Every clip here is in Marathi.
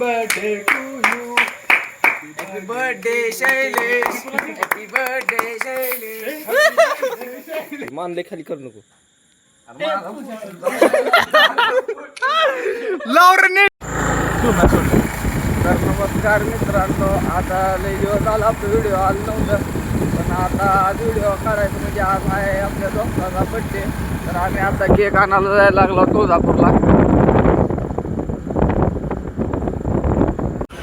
Birthday to you happy birthday Shailesh happy birthday Shailesh मानले खाली करू नको. तर नमस्कार मित्रांनो आता लय दिवस आला आपला व्हिडिओ आला नव्हतं. पण आता व्हिडिओ काढायचं म्हणजे आज आहे आपल्या दोस्ताचा बड्डे तर आम्ही आता केक आणायला जायला लागलो तुळजापूरला.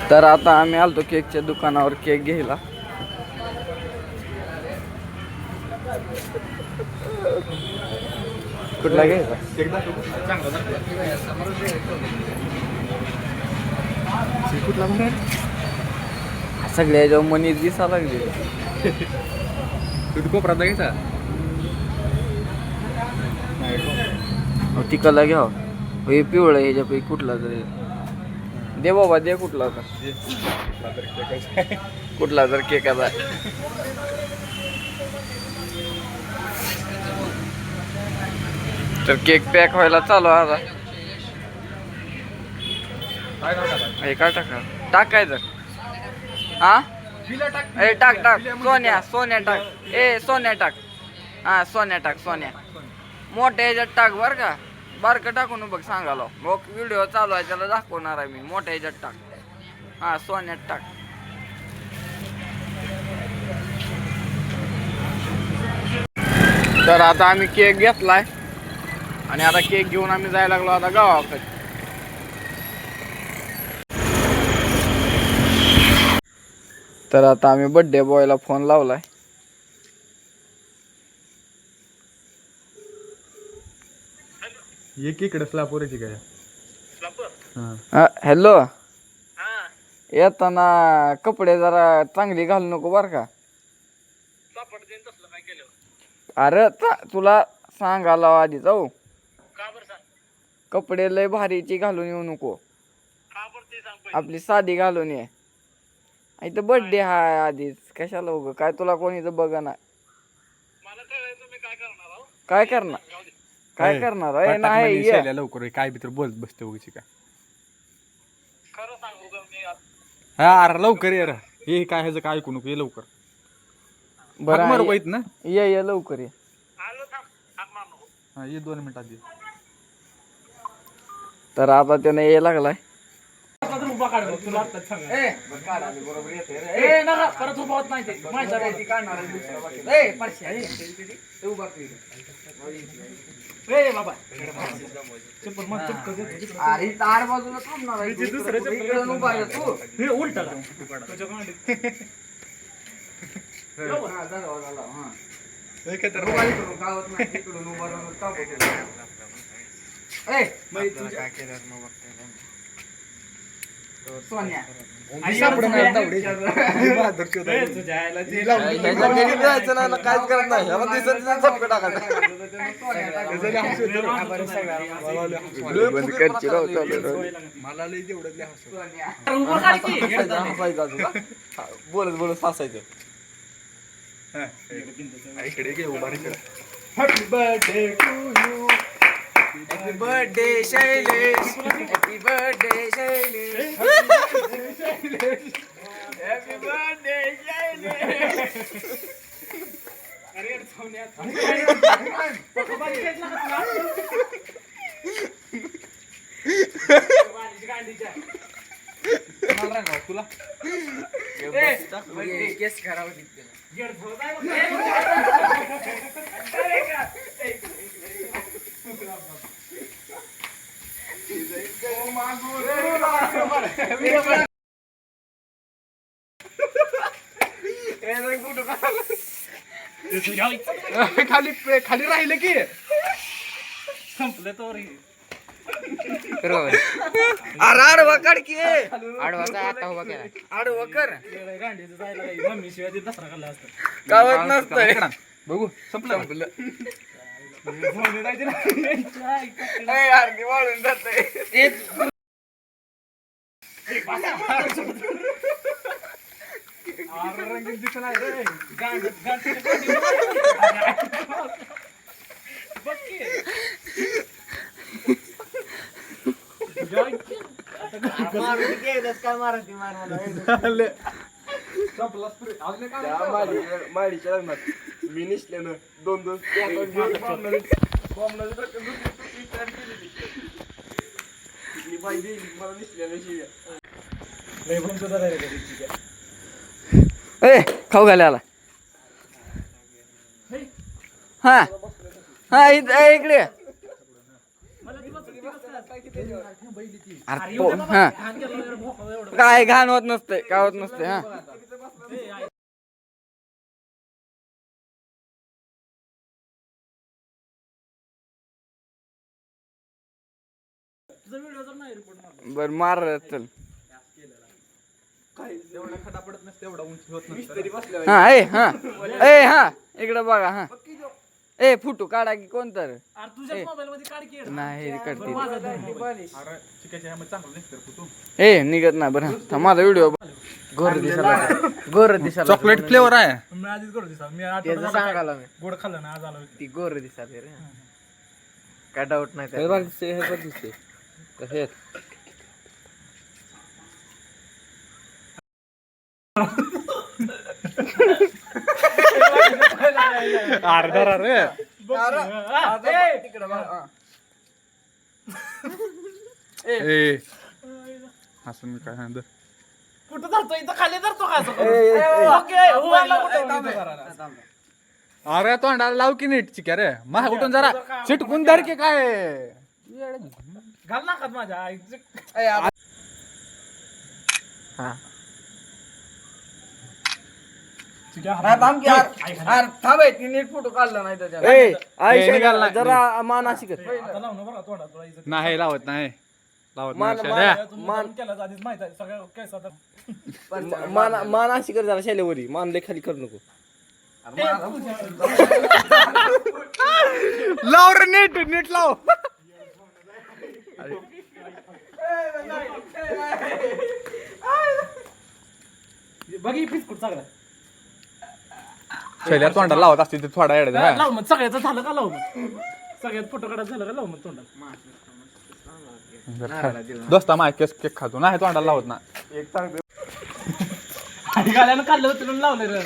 तर आता आम्ही आलतो केकच्या दुकानावर केक घ्यायला. कुठला घ्यायचा? कुठला सगळ्या जेव्हा मनी दिसा लागले. तू कोपरात घ्यायचा तिकडला घ्या हे पिवळं ह्याच्यापैकी कुठला तरी. दे बाबा दे कुठला आता. कुठला तर केकाचा तर केक पॅक व्हायला चालू आता. हे काय टाका? टाकायचं हा? ए टाक टाक. सोन्या सोन्या टाक. ए सोन्या टाक. हा सोन्या टाक सोन्या. मोठ्या ह्याच्यात टाक बर का. बारकं टाकून बघ सांगालो मग व्हिडिओ चालू आहे त्याला दाखवणार आहे मी. मोठ्या ह्याच्यात टाक. हा सोन्यात टाक. तर आता आम्ही केक घेतलाय. आणि आता केक घेऊन आम्ही जायला लागलो आता गावाकडे. तर आता आम्ही बड्डे बॉयला फोन लावलाय. एक इकडे स्लापोराची काय? हॅलो येताना कपडे जरा चांगली घालू नको बर का. अरे तुला सांगायला आधी जाऊ. कपडे लय भारीची घालून येऊ नको. आपली साधी घालून ये. इथं बर्थडे हाय आधीच. कशाला उग? काय तुला कोणी इथं बघ ना. काय करणार काय करणार अय, नाही ये. लवकर काय बी तर बोलत बसते उगीची काय? हा अरे लवकर ये रे. हे काय ह्याचं काय ऐकू नको ये लवकर. बरं हाक मारू ये- का इथनं? ये ये लवकर ये. हा ये दोन मिनिटात ये. तर आता त्याने ये लागलाय. अरे तार बाजूला थांबणार आहे तू. इकडं उभा आहे तू. हा, झालं, झालं, हा. उभा इकडून, गावात नाही, इकडून उभा राहून तापत होता. ए, बाई, तुझ्या- सोन्या. बोलत बोलत हसायचं. इकडे घे उभा इकडे. Happy birthday Shailesh happy birthday Shailesh happy birthday Shailesh तुला केस करावं खाली खाली राहिलं की. अरे आडवा काढ की. आडवा आता उभा केला? आडवा कर. गावात नसतंय. बघू संपलं. संपलं. वाळून जातंय. माडीच्या लग्नात. मी निसल्यानं दोन दोन बाई दिली मला निसल्यानं शिव्या. ए खाऊ घाले आला हा. हा. इकडे. अरे हा. काय घाण होत नसते काय होत नसते हा. बर मार चल. हा ए हा. ए हा. इकडे बघा हा. ए फोटो काढा की कोण तर नाही हे ए निघत ना बरं माझा व्हिडिओ गोर दिसायला गोर दिसायला चॉकलेट फ्लेवर आहे. त्याचं सांगायला मी गोड खाल्लं ना आज आलो. ती गोर दिसत रे. काय डाऊट नाही अर्धा रे. ए. असं मी काय सांगतो? कुठं धरतो इथं खाली धरतो का असं? ओके, कुठं? अरे तोंडाला लाव की नीट चिक्या रे. मा कुठून जरा. चिटकून धर की काय? घाल ना खात माझ्या आईचं. हा. थांब की, थांब हे, ती नीट फोटो काढला नाही त्याच्यात. ए, निघाल. नाही. जरा मान अशी कर. आता लावू ना बरं तोंडात तुला इज्जत. नाही लावत नाही. लावत मान- नाही मान- शाल्या. तुम्ही जाऊन केलं आधीच माहीत आहे सगळ्या केस आता. मान मान अशी कर जरा शेलेवरी. मान लय खाली करू नको. लाव रे नीट नीट लाव. बघी फिसकुट चांगला. शैल्या तोंडाला लावत असते ते थोडा येड लाव मग सगळ्याचं झालं का लाव मग? सगळ्यात फोटो काढायचं झालं का लाव मग तोंडात दोस्ता माय केस केक खातो नाही तोंडाला लावत ना. आणि काढलं होतं म्हणून लावलं रे.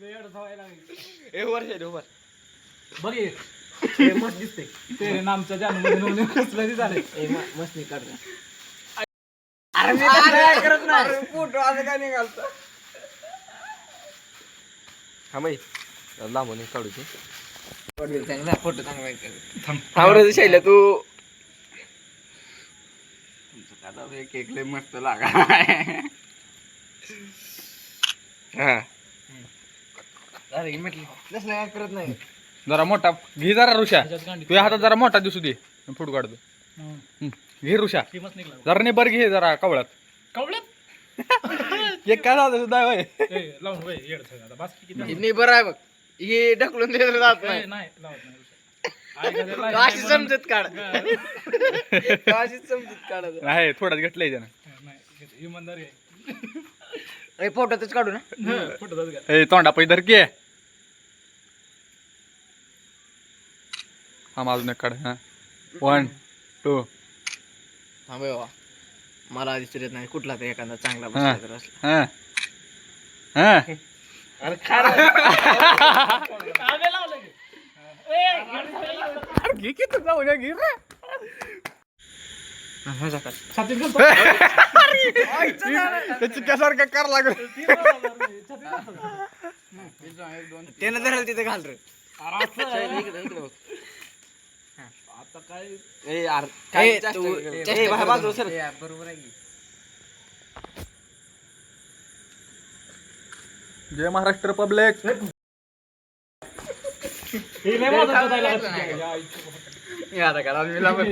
लय सवय लागली. बघ. हे. मस्त दिसते तेरे नामच्या जानमध्ये कसलं झाले मस्त काढ फोटो असं काय निघालत? हा बाई. लांबून काढू ते चांगला फोटो चांगला आहे. थांबरे शैल्या तू केक लय मस्त लागा. हा. अरे म्हटलं तसलं काय करत नाही? जरा मोठा. घे जरा ऋषा. तुझ्या हातात जरा मोठा दिसू दे. फोटो काढतो. हम्म. घे ऋषा. फेमस निघला जरा ने बरं घे जरा कवळात कवड्यात एक काय झालं सुद्धा होय. ए, लावून वय येड सगळं आता. बस किती झालं? नाही बरं आहे बघ. हे ढकलून दिलं जात ए, नाही. नाही लावत नाही आई घरी लाईन अशी नाही म्हणून- समजत काढ. हा, अशीच समजत काढ नाही थोडाच घेतलंय त्यानं. नाही इमानदारी आहे. काढू ना. फोटो जाऊ द्या. ए तोंडा पै धर की. हा अजून एक काढ हा। वन टू थांब बाबा. मला आधी येत नाही. कुठला तर एखादा चांगला हा. बसला तर असला. हा. हा. गाडी चालली. घे की रे. चिक्क्यासारखं कर लागल. त्यानं धरायला तिथे घाल रे. काय ए चेष्टा- बाहेर. सर. ए, बरोबर आहे की. जय महाराष्ट्र पब्लिक हे लय महत्वाचं. हे